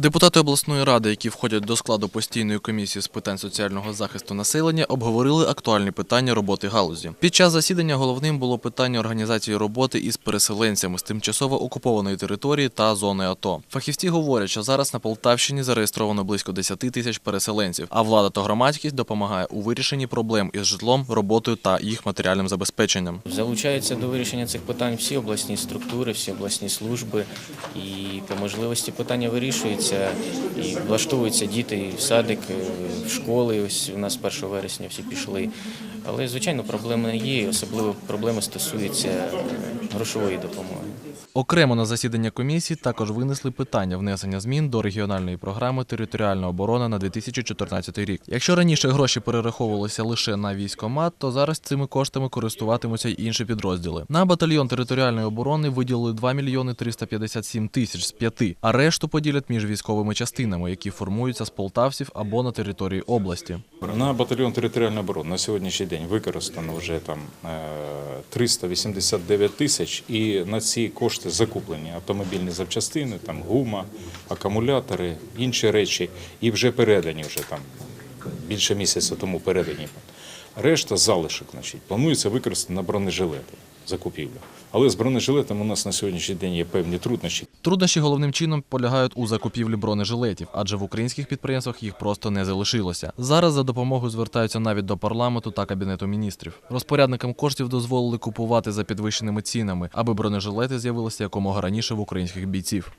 Депутати обласної ради, які входять до складу постійної комісії з питань соціального захисту населення, обговорили актуальні питання роботи галузі. Під час засідання головним було питання організації роботи із переселенцями з тимчасово окупованої території та зони АТО. Фахівці говорять, що зараз на Полтавщині зареєстровано близько 10 тисяч переселенців, а влада та громадськість допомагає у вирішенні проблем із житлом, роботою та їх матеріальним забезпеченням. Залучаються до вирішення цих питань всі обласні структури, всі обласні служби, і по можливості питання вирішуються і влаштовуються діти в садик, в школи. Ось у нас 1 вересня всі пішли. Але звичайно, проблеми є, особливо проблеми стосуються е, грошової допомоги. Окремо на засідання комісії також винесли питання внесення змін до регіональної програми Територіальна оборона на 2014 рік. Якщо раніше гроші перераховувалися лише на військомат, то зараз цими коштами користуватимуться й інші підрозділи. На батальйон територіальної оборони виділили 2 мільйони 357 тисяч з п'яти, а решту поділять між військовими частинами, які формуються з полтавців або на території області. На батальйон територіальної оборони на сьогоднішній день використано вже там е, 389 тисяч, і на ці кошти закуплені автомобільні запчастини, там гума, акумулятори, інші речі, і вже передані вже там більше місяця тому передані. Решта залишок, значить, планується використати на бронежилети закупівлю. Але з бронежилетом у нас на сьогоднішній день є певні труднощі. Труднощі головним чином полягають у закупівлі бронежилетів, адже в українських підприємствах їх просто не залишилося. Зараз за допомогою звертаються навіть до парламенту та кабінету міністрів. Розпорядникам коштів дозволили купувати за підвищеними цінами, аби бронежилети з'явилися якомога раніше в українських бійців.